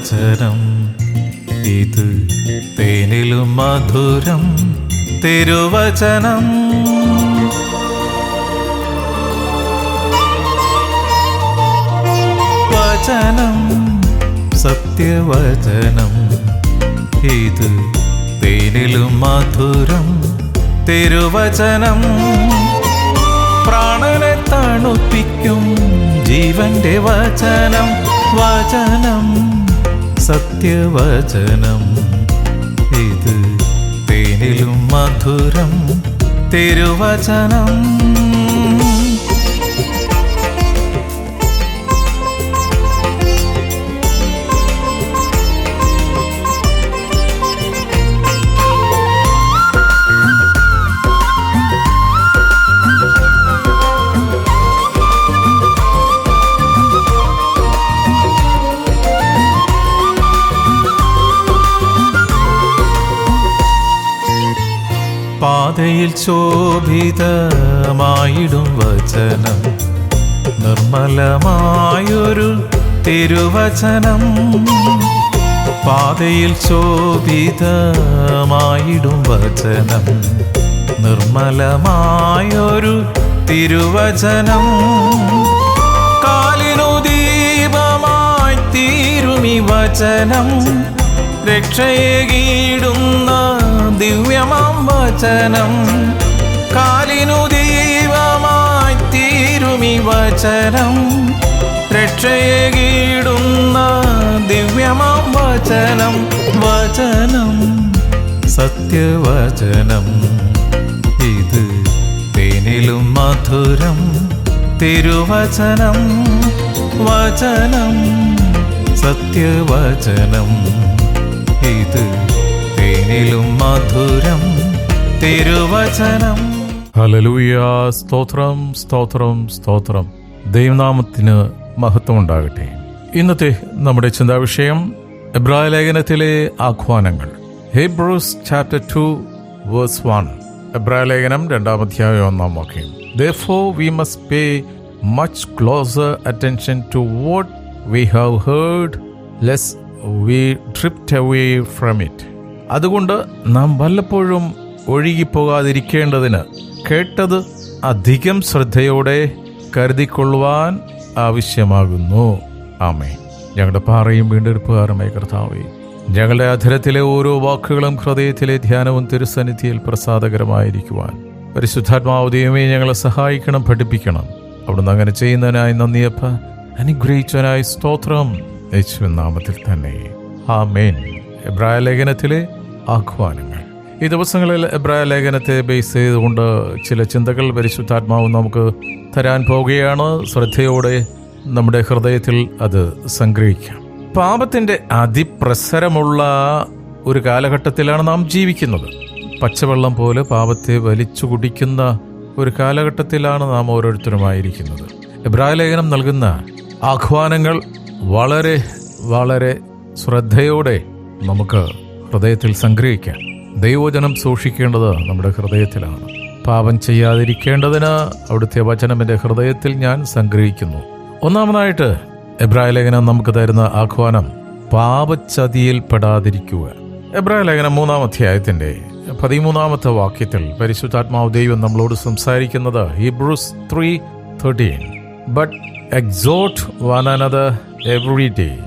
വചനം ഇത് തേനിലും മധുരം തിരുവചനം. വചനം സത്യവചനം. ഇത് തേനിലും മധുരം തിരുവചനം. പ്രാണനെ തണുപ്പിക്കും ജീവന്റെ വചനം വചനം. സത്യവചനം. ഇത് തേനിലും മധുരം തിരുവചനം. പാതയിൽ ശോഭിതമായിടും വചനം. നിർമ്മലമായൊരു തിരുവചനം. പാതയിൽ ശോഭിതമായിടും വചനം. നിർമ്മലമായൊരു തിരുവചനം. കാലിനു ദീപമായി തീരുമി വചനം. രക്ഷയേകിടുന്ന ദിവ്യമാം വചനം കാലിനു ദൈവമായി തീരുമി വചനം. രക്ഷയെ കീടുന്ന ദിവ്യമാം വചനം വചനം സത്യവചനം. ഇത് തേനിലും മധുരം തിരുവചനം വചനം സത്യവചനം. ഇത് തേനിലും മധുരം സ്തോത്രം സ്തോത്രം സ്തോത്രം. ദൈവനാമത്തിന് മഹത്വം ഉണ്ടാകട്ടെ ഇന്നത്തെ നമ്മുടെ ചിന്താവിഷയം എബ്രായ ലേഖനത്തിലെ ആഹ്വാനങ്ങൾ. Hebrews chapter two verse one. എബ്രായ ലേഖനം രണ്ടാം അധ്യായം ഒന്നാം വാക്യം. Therefore, we must pay much closer attention to what we have heard lest we drift away from it അതുകൊണ്ട് നാം വല്ലപ്പോഴും ഒഴുകിപ്പോകാതിരിക്കേണ്ടതിന് കേട്ടത് അധികം ശ്രദ്ധയോടെ കരുതിക്കൊള്ളുവാൻ ആവശ്യമാകുന്നു. ആമേ ഞങ്ങളുടെ പാറയും വീണ്ടെടുപ്പുകാരമായ കർത്താവേ ഞങ്ങളുടെ അധരത്തിലെ ഓരോ വാക്കുകളും ഹൃദയത്തിലെ ധ്യാനവും തിരുസന്നിധിയിൽ പ്രസാദകരമായിരിക്കുവാൻ പരിശുദ്ധാത്മാവ് ദൈവമേ ഞങ്ങളെ സഹായിക്കണം പഠിപ്പിക്കണം. അവിടുന്ന് അങ്ങനെ ചെയ്യുന്നതിനായി നന്ദിയപ്പ അനുഗ്രഹിച്ചവനായി സ്തോത്രം. യേശുവിൻ നാമത്തിൽ തന്നെ. ആ ആമേൻ. എബ്രായ ലേഖനത്തിലെ ആഹ്വാനങ്ങൾ. ഈ ദിവസങ്ങളിൽ എബ്രായ ലേഖനത്തെ ബേസ് ചെയ്തുകൊണ്ട് ചില ചിന്തകൾ പരിശുദ്ധാത്മാവ് നമുക്ക് തരാൻ പോവുകയാണ്. ശ്രദ്ധയോടെ നമ്മുടെ ഹൃദയത്തിൽ അത് സംഗ്രഹിക്കാം. പാപത്തിന്റെ അതിപ്രസരമുള്ള ഒരു കാലഘട്ടത്തിലാണ് നാം ജീവിക്കുന്നത്. പച്ചവെള്ളം പോലെ പാപത്തെ വലിച്ചു കുടിക്കുന്ന ഒരു കാലഘട്ടത്തിലാണ് നാം ഓരോരുത്തരുമായിരിക്കുന്നത്. എബ്രായ ലേഖനം നൽകുന്ന ആഹ്വാനങ്ങൾ വളരെ വളരെ ശ്രദ്ധയോടെ നമുക്ക് ഹൃദയത്തിൽ സംഗ്രഹിക്കാം. ദൈവവചനം സൂക്ഷിക്കേണ്ടത് നമ്മുടെ ഹൃദയത്തിലാണ്. പാപം ചെയ്യാതിരിക്കേണ്ടതിന് അവിടുത്തെ വചനം എന്റെ ഹൃദയത്തിൽ ഞാൻ സംഗ്രഹിക്കുന്നു. ഒന്നാമതായിട്ട് എബ്രായ ലേഖനം നമുക്ക് തരുന്ന ആഹ്വാനം പാപച്ചതിയിൽ പെടാതിരിക്കുക. എബ്രായ ലേഖനം മൂന്നാം അധ്യായത്തിന്റെ പതിമൂന്നാമത്തെ വാക്യത്തിൽ പരിശുദ്ധാത്മാവ് ദൈവം നമ്മളോട് സംസാരിക്കുന്നത് Hebrews three thirteen but exhort one another every day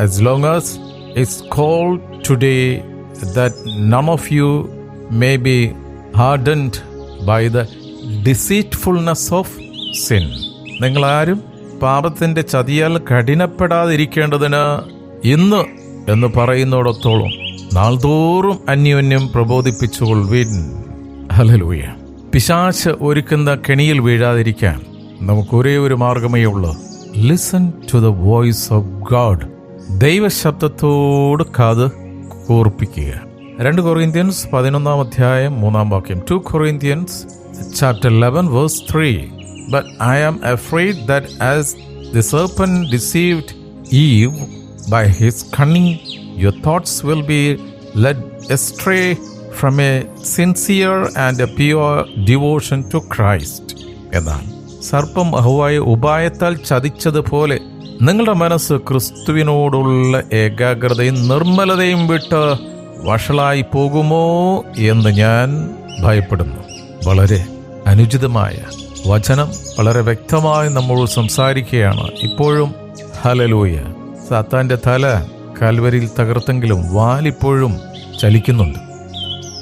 as long as it's called today that none of you may be hardened by the deceitfulness of sin. നിങ്ങളാരും പാപത്തിന്റെ ചതിയാൽ കഠിനപ്പെടാതിരിക്കേണ്ടതിന് ഇന്ന് എന്ന് പറയുന്നിടത്തോളം നാൾതോറും അന്യോന്യം പ്രബോധിപ്പിച്ചുകൊള്ളുവിൻ. ഹലലൂയ പിശാച്ച് ഒരുക്കുന്ന കെണിയിൽ വീഴാതിരിക്കാൻ നമുക്ക് ഒരേ ഒരു മാർഗമേ ഉള്ളൂ. Listen to the voice of God ദൈവശബ്ദത്തോട് കാത് കൂർപ്പിക്കുക രണ്ട് കൊറിയന്ത്യൻസ് പതിനൊന്നാം അധ്യായം മൂന്നാം വാക്യം. Two Corinthians chapter eleven verse three but I am afraid that as the serpent deceived Eve by his cunning your thoughts will be led astray from a sincere and a pure devotion to Christ എന്നാണ് സർപ്പം അഹുവായ ഉപായത്താൽ ചതിച്ചതുപോലെ നിങ്ങളുടെ മനസ്സ് ക്രിസ്തുവിനോടുള്ള ഏകാഗ്രതയും നിർമ്മലതയും വിട്ട് വഷളായി പോകുമോ എന്ന് ഞാൻ ഭയപ്പെടുന്നു. വളരെ അനുചിതമായ വചനം വളരെ വ്യക്തമായി നമ്മോട് സംസാരിക്കുകയാണ്. ഇപ്പോഴും ഹലലൂയ സാത്താന്റെ തല കാൽവരിയിൽ തകർത്തെങ്കിലും വാലിപ്പോഴും ചലിക്കുന്നുണ്ട്.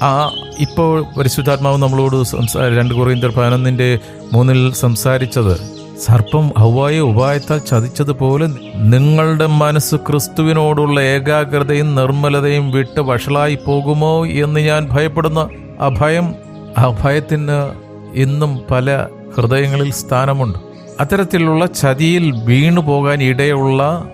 ആ ഇപ്പോൾ പരിശുദ്ധാത്മാവ് നമ്മളോട് സംസാ രണ്ട് കുറീന്തർ പതിനൊന്നിന്റെ മൂന്നിൽ സംസാരിച്ചത് സർപ്പം ഹവായ ഉപായത്താൽ ചതിച്ചതുപോലെ നിങ്ങളുടെ മനസ്സ് ക്രിസ്തുവിനോടുള്ള ഏകാഗ്രതയും നിർമ്മലതയും വിട്ട് വഷളായി പോകുമോ എന്ന് ഞാൻ ഭയപ്പെടുന്ന ആ ഭയം ആ ഭയത്തിന് ഇന്നും പല ഹൃദയങ്ങളിൽ സ്ഥാനമുണ്ട്. അത്തരത്തിലുള്ള ചതിയിൽ വീണു പോകാൻ ഇടയുള്ള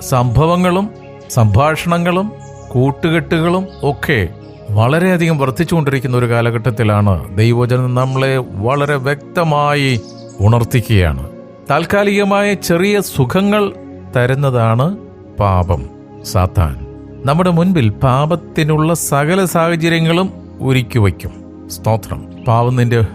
സംഭവങ്ങളും സംഭാഷണങ്ങളും കൂട്ടുകെട്ടുകളും ഒക്കെ വളരെയധികം വർദ്ധിച്ചുകൊണ്ടിരിക്കുന്ന ഒരു കാലഘട്ടത്തിലാണ് ദൈവജനം നമ്മളെ വളരെ വ്യക്തമായി ഉണർത്തിക്കുകയാണ്. താൽക്കാലികമായ ചെറിയ സുഖങ്ങൾ തരുന്നതാണ് പാപം സാത്താൻ. നമ്മുടെ മുൻപിൽ പാപത്തിനുള്ള സകല സാഹചര്യങ്ങളും ഒരുക്കി വയ്ക്കും. സ്തോത്രം. പാവം നിന്റെ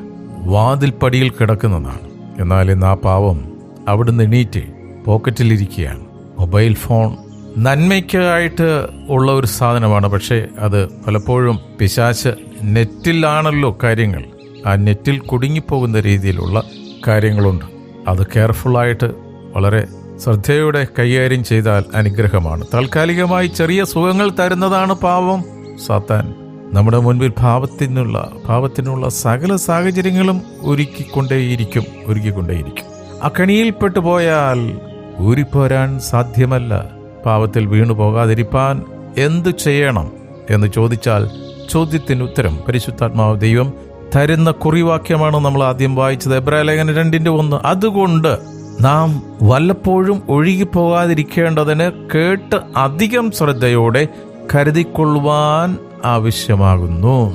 വാതിൽപ്പടിയിൽ കിടക്കുന്നതാണ്. എന്നാൽ ഇന്ന് ആ പാവം അവിടുന്ന് എണീറ്റ് പോക്കറ്റിലിരിക്കുകയാണ് മൊബൈൽ ഫോൺ നന്മയ്ക്കായിട്ട് ഉള്ള ഒരു സാധനമാണ്. പക്ഷേ അത് പലപ്പോഴും പിശാച്ച് നെറ്റിലാണല്ലോ കാര്യങ്ങൾ. ആ നെറ്റിൽ കുടുങ്ങിപ്പോകുന്ന രീതിയിലുള്ള കാര്യങ്ങളുണ്ട്. അത് കെയർഫുള്ളായിട്ട് വളരെ ശ്രദ്ധയോടെ കൈകാര്യം ചെയ്താൽ അനുഗ്രഹമാണ്. താൽക്കാലികമായി ചെറിയ സുഖങ്ങൾ തരുന്നതാണ് പാവം സാത്താൻ. നമ്മുടെ മുൻപിൽ പാപത്തിനുള്ള ഭാവത്തിനുള്ള സകല സാഹചര്യങ്ങളും ഒരുക്കിക്കൊണ്ടേയിരിക്കും ഒരുക്കിക്കൊണ്ടേയിരിക്കും. ആ കണിയിൽപ്പെട്ടു പോയാൽ ഊരിപ്പോരാൻ സാധ്യമല്ല. പാവത്തിൽ വീണു പോകാതിരിപ്പാൻ എന്തു ചെയ്യണം എന്ന് ചോദിച്ചാൽ ചോദ്യത്തിന് ഉത്തരം. പരിശുദ്ധാത്മാവ് ദൈവം തരുന്ന കുറിവാക്യമാണ് നമ്മൾ ആദ്യം വായിച്ചത്. എബ്രാലേഖന രണ്ടിന്റെ ഒന്ന്. അതുകൊണ്ട് നാം വല്ലപ്പോഴും ഒഴുകിപ്പോകാതിരിക്കേണ്ടതിന് കേട്ട് അധികം ശ്രദ്ധയോടെ കരുതിക്കൊള്ളുവാൻ ആവശ്യമാകുന്നു.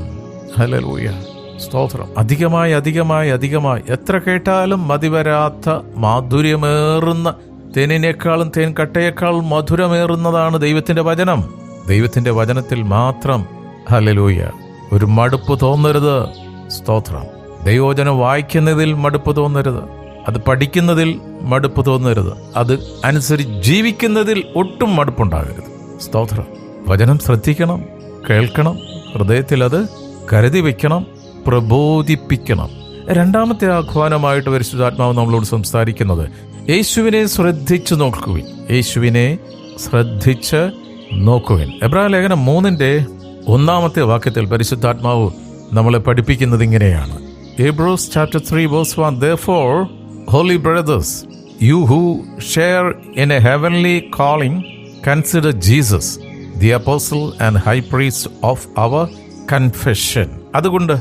ഹലലൂയ സ്തോത്രം. അധികമായി അധികമായി അധികമായി. എത്ര കേട്ടാലും മതിവരാത്ത മാധുര്യമേറുന്ന തേനിനേക്കാളും തേൻ കട്ടയേക്കാളും മധുരമേറുന്നതാണ് ദൈവത്തിന്റെ വചനം. ദൈവത്തിന്റെ വചനത്തിൽ മാത്രം ഹലലൂയ ഒരു മടുപ്പ് തോന്നരുത്. സ്തോത്രം. ദൈവോചനം വായിക്കുന്നതിൽ മടുപ്പ് തോന്നരുത്. അത് പഠിക്കുന്നതിൽ മടുപ്പ് തോന്നരുത്. അത് അനുസരിച്ച് ജീവിക്കുന്നതിൽ ഒട്ടും മടുപ്പുണ്ടാകരുത്. സ്തോത്രം. വചനം ശ്രദ്ധിക്കണം കേൾക്കണം ഹൃദയത്തിൽ അത് കരുതി വയ്ക്കണം പ്രബോധിപ്പിക്കണം. രണ്ടാമത്തെ ആഹ്വാനമായിട്ട് പരിശുദ്ധാത്മാവ് നമ്മളോട് സംസാരിക്കുന്നത് യേശുവിനെ ശ്രദ്ധിച്ചു നോക്കുവിൻ. യേശുവിനെ ശ്രദ്ധിച്ച് നോക്കുവിൻ. എബ്രാ ലേഖനം മൂന്നിന്റെ ഒന്നാമത്തെ വാക്യത്തിൽ പരിശുദ്ധാത്മാവ് നമ്മളെ പഠിപ്പിക്കുന്നത് ഇങ്ങനെയാണ്. Hebrews chapter three verse one therefore holy brothers you who share in a heavenly calling consider Jesus the apostle and high priest of our confession അതുകൊണ്ട്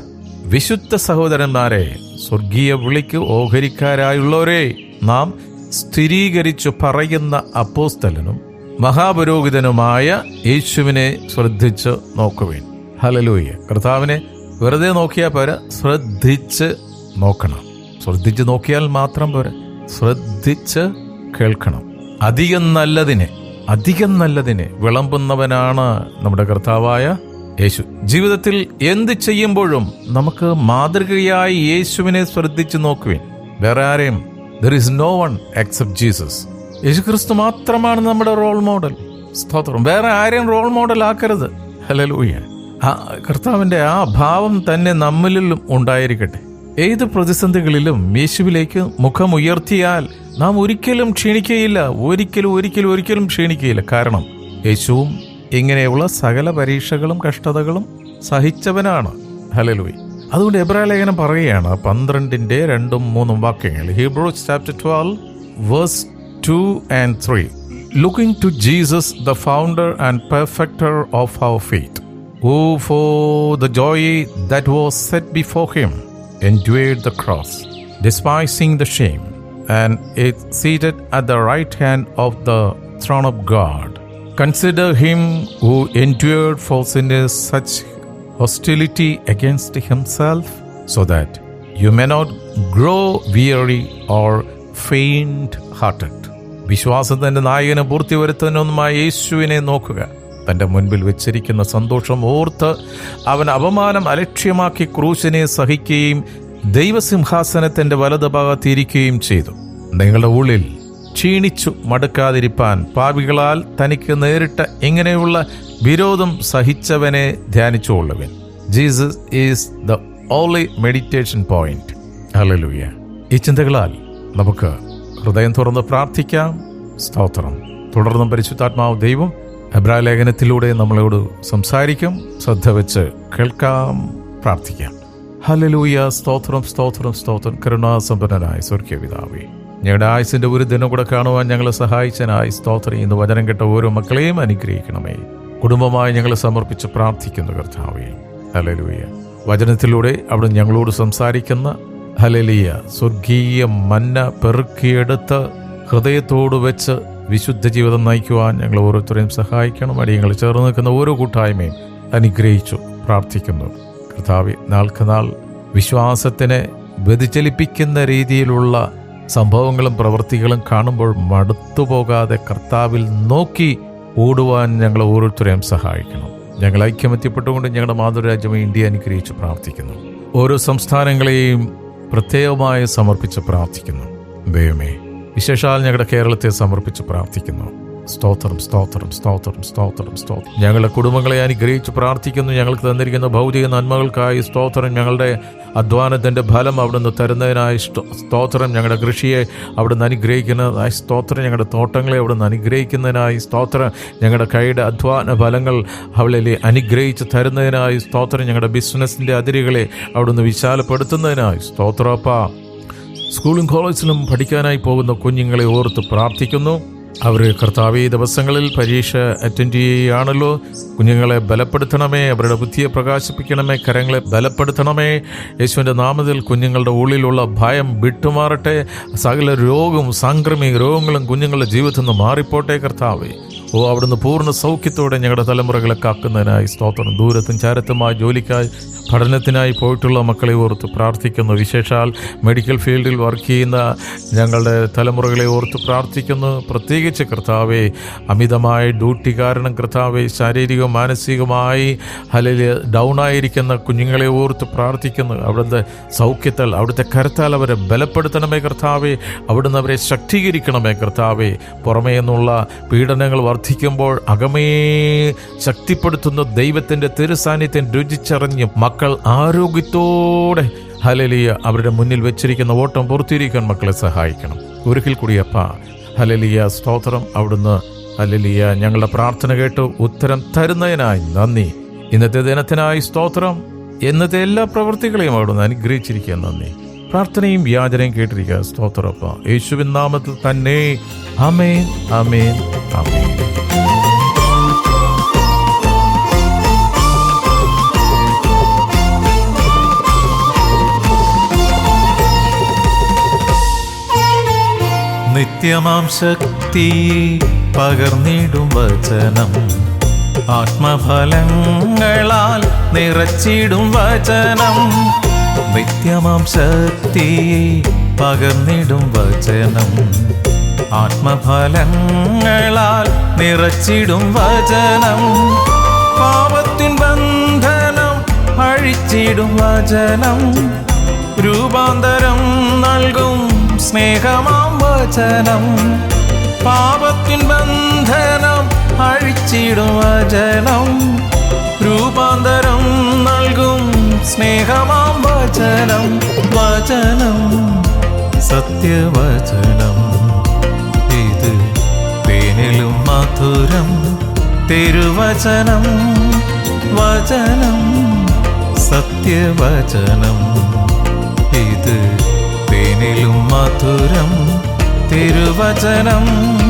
വിശുദ്ധ സഹോദരന്മാരെ സ്വർഗീയ വിളിക്ക് ഓഹരിക്കാരായുള്ളവരെ നാം സ്ഥിരീകരിച്ചു പറയുന്ന അപ്പോസ്തലനും മഹാപുരോഹിതനുമായ യേശുവിനെ ശ്രദ്ധിച്ച് നോക്കുവേൻ. ഹലലൂയ കർത്താവിനെ വെറുതെ നോക്കിയാൽ പോരാ. ശ്രദ്ധിച്ച് നോക്കണം. ശ്രദ്ധിച്ച് നോക്കിയാൽ മാത്രം പോരാ. ശ്രദ്ധിച്ച് കേൾക്കണം. അധികം നല്ലതിനെ അധികം നല്ലതിനെ വിളമ്പുന്നവനാണ് നമ്മുടെ കർത്താവായ യേശു. ജീവിതത്തിൽ എന്ത് ചെയ്യുമ്പോഴും നമുക്ക് മാതൃകയായി യേശുവിനെ ശ്രദ്ധിച്ചു നോക്കുവിൻ. വേറെ ആരെയും. There is no one except Jesus യേശു ക്രിസ്തു മാത്രമാണ് നമ്മുടെ റോൾ മോഡൽ സ്തോത്രം. വേറെ ആരെയും റോൾ മോഡൽ ആക്കരുത്. ഹലലൂയ ആ കർത്താവിന്റെ ആ ഭാവം തന്നെ നമ്മളിലും ഉണ്ടായിരിക്കട്ടെ. ഏത് പ്രതിസന്ധികളിലും യേശുവിലേക്ക് മുഖമുയർത്തിയാൽ നാം ഒരിക്കലും ക്ഷീണിക്കുകയില്ല ഒരിക്കലും ഒരിക്കലും ഒരിക്കലും ക്ഷീണിക്കുകയില്ല കാരണം യേശുവും ഇങ്ങനെയുള്ള സകല പരീക്ഷകളും കഷ്ടതകളും സഹിച്ചവനാണ്. ഹലലുവി അതുകൊണ്ട് എബ്രാ ലേഖനം പറയുകയാണ് പന്ത്രണ്ടിന്റെ രണ്ടും മൂന്നും വാക്യങ്ങൾ. Hebrews chapter twelve verse two and three. Looking to Jesus the founder and perfecter of our faith who for the joy that was set before him endured the cross, despising the shame, and is seated at the right hand of the throne of God. Consider him who endured for sinners such hostility against himself, so that you may not grow weary or faint hearted. വിശ്വാസത്തിന്റെ നായകന് പൂർത്തി വരുത്തുന്നതിനൊന്നുമായി യേശുവിനെ നോക്കുക തന്റെ മുൻപിൽ വെച്ചിരിക്കുന്ന സന്തോഷം ഓർത്ത് അവൻ അപമാനം അലക്ഷ്യമാക്കി ക്രൂശിനെ സഹിക്കുകയും ദൈവസിംഹാസനത്തിന്റെ വലത് ഭാഗത്തിരിക്കുകയും ചെയ്തു. നിങ്ങളുടെ ഉള്ളിൽ ക്ഷീണിച്ചു മടുക്കാതിരിപ്പാൻ പാപികളാൽ തനിക്ക് നേരിട്ട ഇങ്ങനെയുള്ള വിരോധം സഹിച്ചവനെ ധ്യാനിച്ചുകൊള്ളുവൻ Jesus is the only meditation point. Hallelujah. ഈ ചിന്തകളാൽ നമുക്ക് ഹൃദയം തുറന്ന് പ്രാർത്ഥിക്കാം. സ്തോത്രം. തുടർന്നും പരിശുദ്ധാത്മാവ് ദൈവം എബ്രായ ലേഖനത്തിലൂടെ നമ്മളോട് സംസാരിക്കും. ശ്രദ്ധ വെച്ച് കേൾക്കാം പ്രാർത്ഥിക്കാം. ഹലലൂയ സ്തോത്രം സ്തോത്രം സ്തോത്രം. കരുണാസമ്പന്നനായ സ്വർഗീയ പിതാവേ ഞങ്ങളുടെ ആയുസിന്റെ ഒരു ദിനം കൂടെ കാണുവാൻ ഞങ്ങളെ സഹായിച്ചനായി സ്തോത്രം ഇന്ന് വചനം കേട്ട ഓരോ മക്കളെയും അനുഗ്രഹിക്കണമേ. കുടുംബമായി ഞങ്ങളെ സമർപ്പിച്ച് പ്രാർത്ഥിക്കുന്നു കർത്താവേ ഹലലൂയ വചനത്തിലൂടെ അവിടെ ഞങ്ങളോട് സംസാരിക്കുന്ന ഹലലിയ സ്വർഗീയ മന്ന പെറുക്കിയെടുത്ത് ഹൃദയത്തോട് വെച്ച് വിശുദ്ധ ജീവിതം നയിക്കുവാൻ ഞങ്ങൾ ഓരോരുത്തരെയും സഹായിക്കണം. അടിയങ്ങൾ ചേർന്ന് നിൽക്കുന്ന ഓരോ കൂട്ടായ്മയും അനുഗ്രഹിച്ചു പ്രാർത്ഥിക്കുന്നു. കർത്താവ് നാൾക്ക് നാൾ വിശ്വാസത്തിനെ വ്യതിചലിപ്പിക്കുന്ന രീതിയിലുള്ള സംഭവങ്ങളും പ്രവൃത്തികളും കാണുമ്പോൾ മടുത്തു പോകാതെ കർത്താവിൽ നോക്കി ഓടുവാൻ ഞങ്ങൾ ഓരോരുത്തരെയും സഹായിക്കണം. ഞങ്ങൾ ഐക്യമെത്തിപ്പെട്ടുകൊണ്ട് ഞങ്ങളുടെ മാതൃരാജ്യം ഇന്ത്യ അനുഗ്രഹിച്ച് പ്രാർത്ഥിക്കുന്നു. ഓരോ സംസ്ഥാനങ്ങളെയും പ്രത്യേകമായി സമർപ്പിച്ച് പ്രാർത്ഥിക്കുന്നു. ദൈവമേ വിശേഷാൽ ഞങ്ങളുടെ കേരളത്തെ സമർപ്പിച്ച് പ്രാർത്ഥിക്കുന്നു. സ്തോത്രം സ്തോത്രം സ്തോത്രം സ്തോത്രം സ്തോത്രം. ഞങ്ങളുടെ കുടുംബങ്ങളെ അനുഗ്രഹിച്ച് പ്രാർത്ഥിക്കുന്നു. ഞങ്ങൾക്ക് തന്നിരിക്കുന്ന ഭൗതിക നന്മകൾക്കായി സ്തോത്രം. ഞങ്ങളുടെ അധ്വാനത്തിന്റെ ഫലം അവിടുന്ന് തരുന്നതിനായി സ്തോത്രം. ഞങ്ങളുടെ കൃഷിയെ അവിടുന്ന് അനുഗ്രഹിക്കുന്നതിനായി സ്തോത്രം. ഞങ്ങളുടെ തോട്ടങ്ങളെ അവിടുന്ന് അനുഗ്രഹിക്കുന്നതിനായി സ്തോത്രം. ഞങ്ങളുടെ കൈയുടെ അധ്വാന ഫലങ്ങൾ അവളിലെ അനുഗ്രഹിച്ച് തരുന്നതിനായി സ്തോത്രം. ഞങ്ങളുടെ ബിസിനസ്സിന്റെ അതിരുകളെ അവിടുന്ന് വിശാലപ്പെടുത്തുന്നതിനായി സ്തോത്രപ്പ സ്കൂളും കോളേജിലും പഠിക്കാനായി പോകുന്ന കുഞ്ഞുങ്ങളെ ഓർത്ത് പ്രാർത്ഥിക്കുന്നു. അവർ കർത്താവ് ഈ ദിവസങ്ങളിൽ പരീക്ഷ അറ്റൻഡ് ചെയ്യുകയാണല്ലോ. കുഞ്ഞുങ്ങളെ ബലപ്പെടുത്തണമേ അവരുടെ ബുദ്ധിയെ പ്രകാശിപ്പിക്കണമേ കരങ്ങളെ ബലപ്പെടുത്തണമേ. യേശുവിന്റെ നാമത്തിൽ കുഞ്ഞുങ്ങളുടെ ഉള്ളിലുള്ള ഭയം വിട്ടുമാറട്ടെ. സകല രോഗവും സാംക്രമിക രോഗങ്ങളും കുഞ്ഞുങ്ങളുടെ ജീവിതത്തിൽ നിന്ന് മാറിപ്പോട്ടെ കർത്താവേ. ഓ അവിടുന്ന് പൂർണ സൗഖ്യത്തോടെ ഞങ്ങളുടെ തലമുറകളെ കാക്കുന്നതിനായി സ്തോത്രം. ദൂരത്തും ചാരത്തുമായി ജോലിക്കായി പഠനത്തിനായി പോയിട്ടുള്ള മക്കളെ ഓർത്ത് പ്രാർത്ഥിക്കുന്നു. വിശേഷാൽ മെഡിക്കൽ ഫീൽഡിൽ വർക്ക് ചെയ്യുന്ന ഞങ്ങളുടെ തലമുറകളെ ഓർത്ത് പ്രാർത്ഥിക്കുന്നു. പ്രത്യേകിച്ച് കർത്താവെ അമിതമായ ഡ്യൂട്ടി കാരണം കർത്താവെ ശാരീരികവും മാനസികമായി അല്ലെങ്കിൽ ഡൗൺ ആയിരിക്കുന്ന കുഞ്ഞുങ്ങളെ ഓർത്ത് പ്രാർത്ഥിക്കുന്നു. അവിടുത്തെ സൗഖ്യത്താൽ അവിടുത്തെ കരുത്താൽ അവരെ ബലപ്പെടുത്തണമേ കർത്താവെ. അവിടുന്ന് അവരെ ശക്തീകരിക്കണമേ കർത്താവെ. പുറമേ നിന്നുള്ള പീഡനങ്ങൾ വർദ്ധിക്കുമ്പോൾ അകമേ ശക്തിപ്പെടുത്തുന്ന ദൈവത്തിന്റെ തിരുസാന്നിധ്യം രുചിച്ചറിഞ്ഞ് മക്കൾ ആരോഗ്യത്തോടെ ഹലലിയ അവരുടെ മുന്നിൽ വെച്ചിരിക്കുന്ന ഓട്ടം പൂർത്തീകരിക്കാൻ മക്കളെ സഹായിക്കണം. ഒരിക്കൽ കൂടി അപ്പ ഹലലിയ സ്തോത്രം അവിടുന്ന് ഹലലിയ ഞങ്ങളുടെ പ്രാർത്ഥന കേട്ട് ഉത്തരം തരുന്നതിനായി നന്ദി. ഇന്നത്തെ ദിനത്തിനായി സ്തോത്രം. എന്നത്തെ എല്ലാ പ്രവൃത്തികളെയും അവിടുന്ന് അനുഗ്രഹിച്ചിരിക്കുക നന്ദി. പ്രാർത്ഥനയും യാചനയും കേട്ടിരിക്കുക. സ്തോത്രപ്പ യേശുവിൻ നാമത്തിൽ തന്നെ. അമേൻ അമേൻ അമേൻ നിത്യമാം ശക്തി പകർന്നിടും വചനം. ആത്മഫലങ്ങളാൽ നിറച്ചിടും വചനം. നിത്യമാം ശക്തി പകർന്നിടും വചനം. ആത്മഫലങ്ങളാൽ നിറച്ചിടും വചനം. പാപത്തിൻ ബന്ധനം അഴിച്ചിടും വചനം. രൂപാന്തരം നൽകും സ്നേഹമാം വചനം. പാപത്തിൻ ബന്ധനം അഴിച്ചിടും വചനം. രൂപാന്തരം നൽകും സ്നേഹമാം വചനം വചനം സത്യവചനം. ഇത് തേനിലും മധുരം തിരുവചനം വചനം സത്യവചനം. ഇത് തേനിലും മധുരം തിരുവചനം.